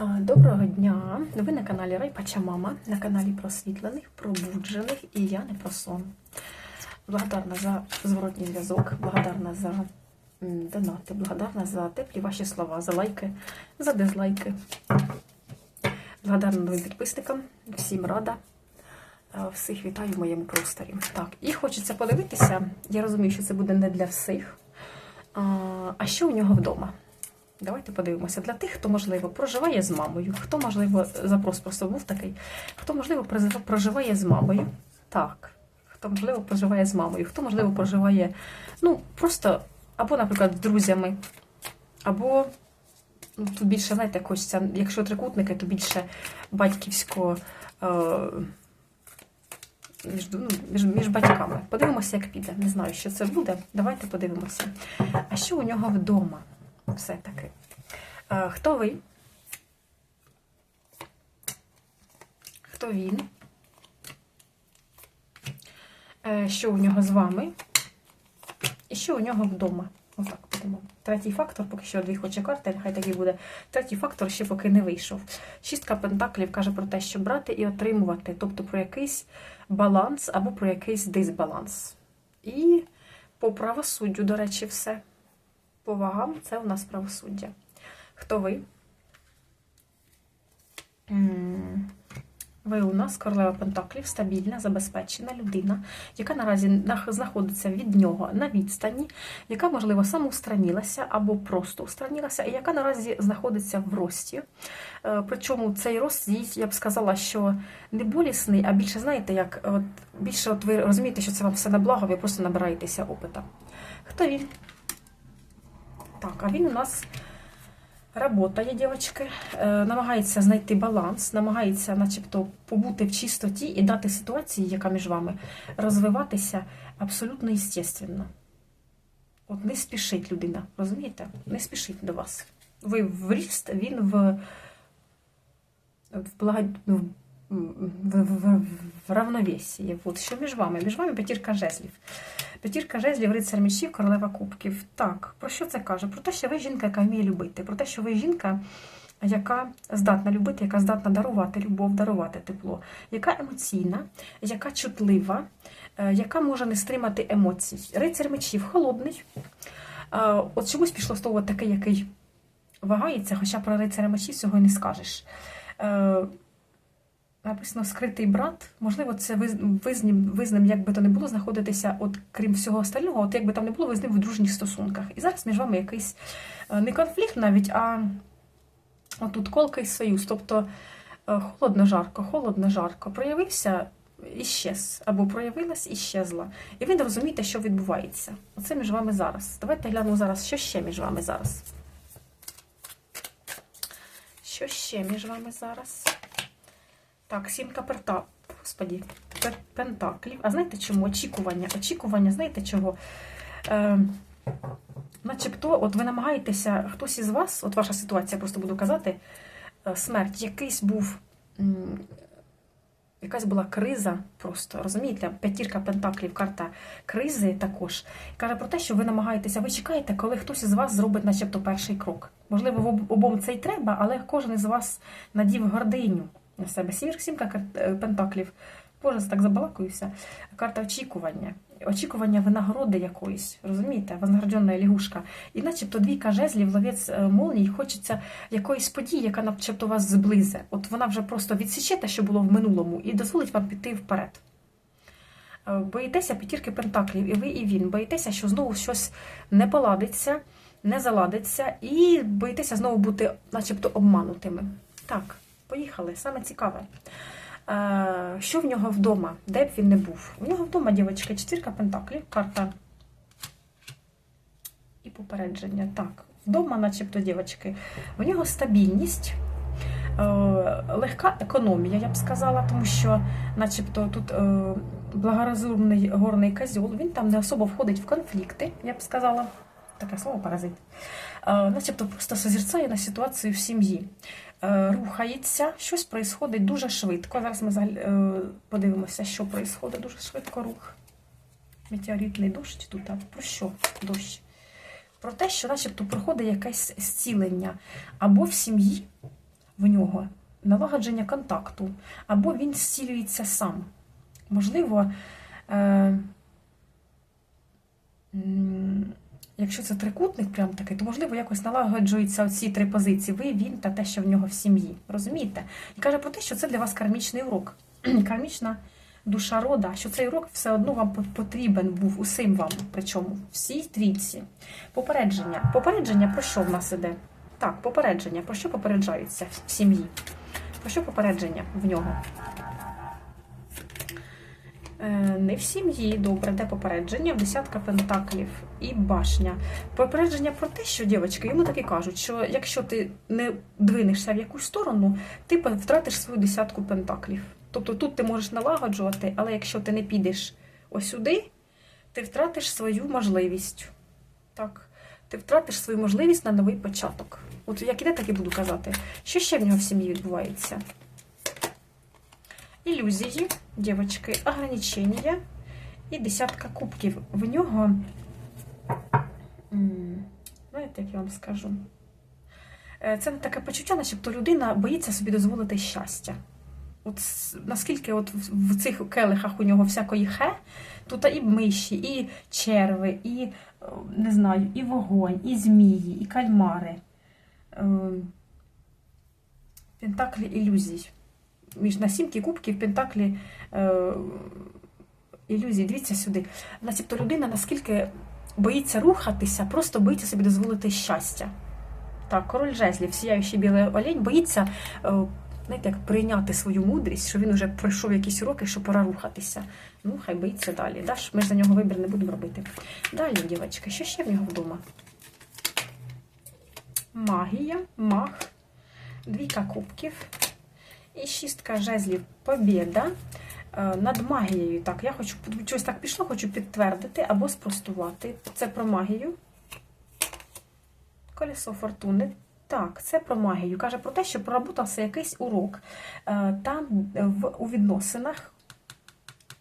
Доброго дня! Ви на каналі Райпача Мама, на каналі просвітлених, пробуджених і я не про сон. Благодарна за зворотній зв'язок, благодарна за донати, благодарна за теплі ваші слова, за лайки, за дизлайки. Благодарна новим підписникам, всім рада. Всіх вітаю в моєму просторі. Так, і хочеться подивитися. Я розумію, що це буде не для всіх. А що у нього вдома? Давайте подивимося. Для тих, хто, можливо, проживає з мамою, хто, можливо, запрос просто був такий, хто, можливо, проживає з мамою. Так. Хто, можливо, проживає з мамою, хто, можливо, проживає, ну, просто, або, наприклад, з друзями, або ну, тут більше, знаєте, хочеться, якщо трикутники, то більше батьківського. Е- між, ну, між, між батьками. Подивимося, як піде. Не знаю, що це буде. Давайте подивимося. А що у нього вдома? Все-таки. Е, Хто ви? Хто він? Е, Що у нього з вами? І що у нього вдома? Отак будемо. Третій фактор, поки що дві хоче карти, нехай так і буде. Третій фактор ще поки не вийшов. Шістка пентаклів каже про те, що брати і отримувати, тобто про якийсь баланс або про якийсь дисбаланс. І по правосуддю, до речі, все. По вагам це у нас правосуддя. Хто ви? Ви у нас королева Пентаклів, стабільна, забезпечена людина, яка наразі знаходиться від нього на відстані, яка, можливо, самоустранілася або просто устранілася, і яка наразі знаходиться в рості. Е, Причому цей рост, я б сказала, що не болісний, а більше, знаєте, як от, більше от ви розумієте, що це вам все на благо, ви просто набираєтеся опита. Хто він? Так, а він у нас Работає, дівчатки, е, намагається знайти баланс, намагається, начебто, побути в чистоті і дати ситуації, яка між вами, розвиватися абсолютно естественно. От не спішить людина, розумієте? Не спішить до вас. Ви в ріст, він в, в, благо... в, в, в, в равновесії. От що між вами? Між вами п'ятірка жезлів. П'ятірка жезлів, рицар мечів, королева кубків. Так, про що це каже? Про те, що ви жінка, яка вміє любити, про те, що ви жінка, яка здатна любити, яка здатна дарувати любов, дарувати тепло, яка емоційна, яка чутлива, е, яка може не стримати емоцій. Рицар мечів холодний. Е, От чомусь пішло з того такий, який вагається, хоча про рицаря мечів цього не скажеш. Написано скритий брат. Можливо, це ви, ви, ним, як би то не було, знаходитися, от крім всього остального, от як би там не було, ви з ним в дружніх стосунках. І зараз між вами якийсь е, не конфлікт навіть, а отут колка і союз. Тобто е, холодно-жарко, холодно-жарко. Проявився і щез, або проявилась і щезла. І ви не розумієте, що відбувається. Оце між вами зараз. Давайте глянемо зараз, що ще між вами зараз. Що ще між вами зараз? Так, сімка перта. Господі, пентаклів. А знаєте чому? Очікування. Очікування, знаєте чого? Е, начебто, от ви намагаєтеся, хтось із вас, от ваша ситуація, просто буду казати, е, смерть, якийсь був. Якась була криза просто, розумієте? П'ятірка пентаклів, карта кризи також. Каже про те, що ви намагаєтеся, ви чекаєте, коли хтось із вас зробить начебто перший крок. Можливо, обом це й треба, але кожен із вас надів гординю на себе. Сімка е, пентаклів. Боже, так забалакуюся. Карта очікування. Очікування винагороди якоїсь, розумієте? Вознагражденна лягушка. І начебто двійка жезлів, ловець е, молній, хочеться якоїсь події, яка начебто вас зблизе. От вона вже просто відсіче те, що було в минулому, і дозволить вам піти вперед. Е, Боїтеся п'ятірки пентаклів, і ви, і він. Боїтеся, що знову щось не поладиться, не заладиться, і боїтеся знову бути, начебто, обманутими. Так, поїхали. Саме цікаве. Е, Що в нього вдома? Де б він не був? У нього вдома, дівчатка, четвірка пентаклів, карта і попередження. Так, вдома, начебто, дівчатки, у нього стабільність. е, Легка економія, я б сказала, тому що, начебто, тут е, благорозумний горний козьол, він там не особо входить в конфлікти, я б сказала. Таке слово паразит. Е, Начебто просто созерцає на ситуацію в сім'ї. Е, Рухається, щось происходить дуже швидко. Зараз ми е, подивимося, що происходить дуже швидко рух. Метеоритний дощ тут. А про що дощ? Про те, що начебто проходить якесь зцілення або в сім'ї, в нього налагодження контакту, або він зцілюється сам. Можливо, е, м, якщо це трикутник, прям такий, то можливо якось налагоджуються ці три позиції: ви, він та те, що в нього в сім'ї. Розумієте? І каже про те, що це для вас кармічний урок. Кармічна душа рода, що цей урок все одно вам потрібен був усім вам, причому всій трійці. Попередження. Попередження про що в нас іде? Так, попередження. Про що попереджаються в сім'ї? Про що попередження в нього? Е, Не в сім'ї, добре, де попередження, десятка пентаклів і башня. Попередження про те, що дівчатки, йому таки кажуть, що якщо ти не двинешся в якусь сторону, ти втратиш свою десятку пентаклів. Тобто тут ти можеш налагоджувати, але якщо ти не підеш ось сюди, ти втратиш свою можливість. Так, ти втратиш свою можливість на новий початок. От як іде, так і буду казати. Що ще в нього в сім'ї відбувається? Ілюзії, дівчатки, ограничення і десятка кубків. В нього, знаєте, як я вам скажу, Е, це таке почуття, начебто людина боїться собі дозволити щастя. От наскільки от в в цих келихах у нього всякої хе, тут і миші, і черви, і е, не знаю, і вогонь, і змії, і кальмари. Е, Пентаклі ілюзій. Між на сімки кубків пентаклі е, ілюзій. Дивіться сюди. Начебто людина наскільки боїться рухатися, просто боїться собі дозволити щастя. Так, король жезлів, сіяючий білий олень, боїться е, знаєте, як прийняти свою мудрість, що він вже пройшов якісь уроки, що пора рухатися. Ну, хай боїться далі. Даш, ми ж за нього вибір не будемо робити. Далі, дівчатка, що ще в нього вдома? Магія, маг, двійка кубків і шістка жезлів Побєда. Е, Над магією. Так, я хочу щось так пішло, хочу підтвердити або спростувати. Це про магію. Колесо фортуни. Так, це про магію. Каже про те, що проработався якийсь урок е, там е, в, у відносинах.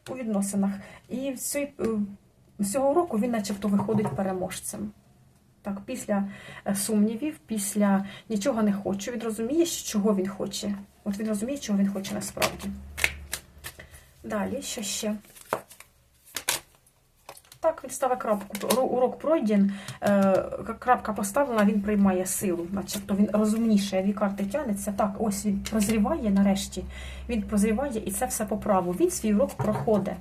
У відносинах. І з цього уроку він начебто виходить переможцем. Так, після е, сумнівів, після нічого не хочу, він розуміє, чого він хоче. От він розуміє, чого він хоче насправді. Далі, що ще? Так, він ставить крапку. Урок пройден, е, крапка поставлена, він приймає силу, начебто він розумніше, дві карти тягнеться. Так, ось він прозріває нарешті. Він прозріває і це все по праву. Він свій урок проходить.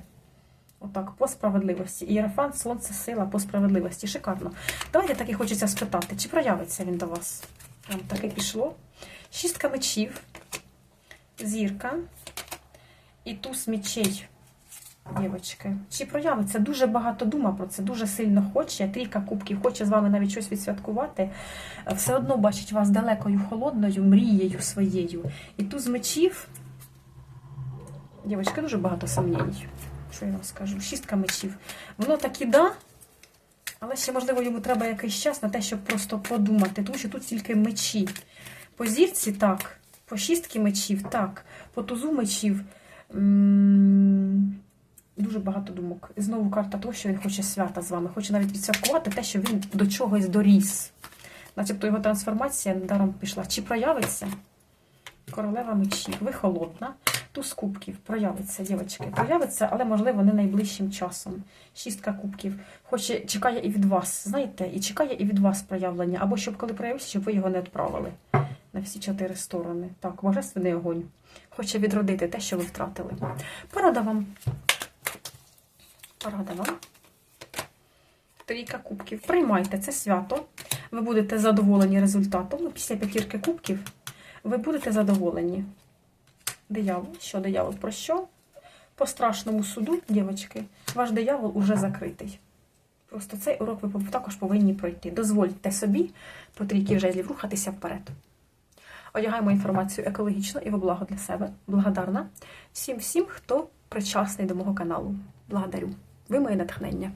Отак, по справедливості. Ієрофант, сонце, сила по справедливості. Шикарно. Давайте так і хочеться спитати, чи проявиться він до вас? Там таке пішло. Шістка мечів, зірка і туз мечей. Дівочки, чи проявиться? Дуже багато дума про це, дуже сильно хоче. Трійка кубків хоче з вами навіть щось відсвяткувати. Все одно бачить вас далекою, холодною, мрією своєю. І туз мечів. Дівочки, дуже багато сумнівів. Що я вам скажу? Шістка мечів. Воно так і да, але ще, можливо, йому треба якийсь час на те, щоб просто подумати, тому що тут тільки мечі. По зірці так, по шістки мечів, так, по тузу мечів. Дуже багато думок. І знову карта того, що він хоче свята з вами, хоче навіть відсвяткувати те, що він до чогось доріс. Начебто його трансформація даром пішла. Чи проявиться? Королева мечів. Ви холодна. Туз кубків проявиться, дівчатки. Проявиться, але, можливо, не найближчим часом. Шістка кубків. Хоче, чекає і від вас, знаєте, і чекає і від вас проявлення. Або щоб коли проявився, щоб ви його не відправили на всі чотири сторони. Так, божественний огонь. Хоче відродити те, що ви втратили. Порада вам. Порада вам. Трійка кубків. Приймайте це свято. Ви будете задоволені результатом. Ну, після п'ятірки кубків ви будете задоволені. Диявол. Що диявол? Про що? По страшному суду, дівчатки, ваш диявол уже закритий. Просто цей урок ви також повинні пройти. Дозвольте собі по трійки жезлів рухатися вперед. Одягаємо інформацію екологічно і во благо для себе. Благодарна всім всім, хто причасний до мого каналу. Благодарю. Ви моє натхнення.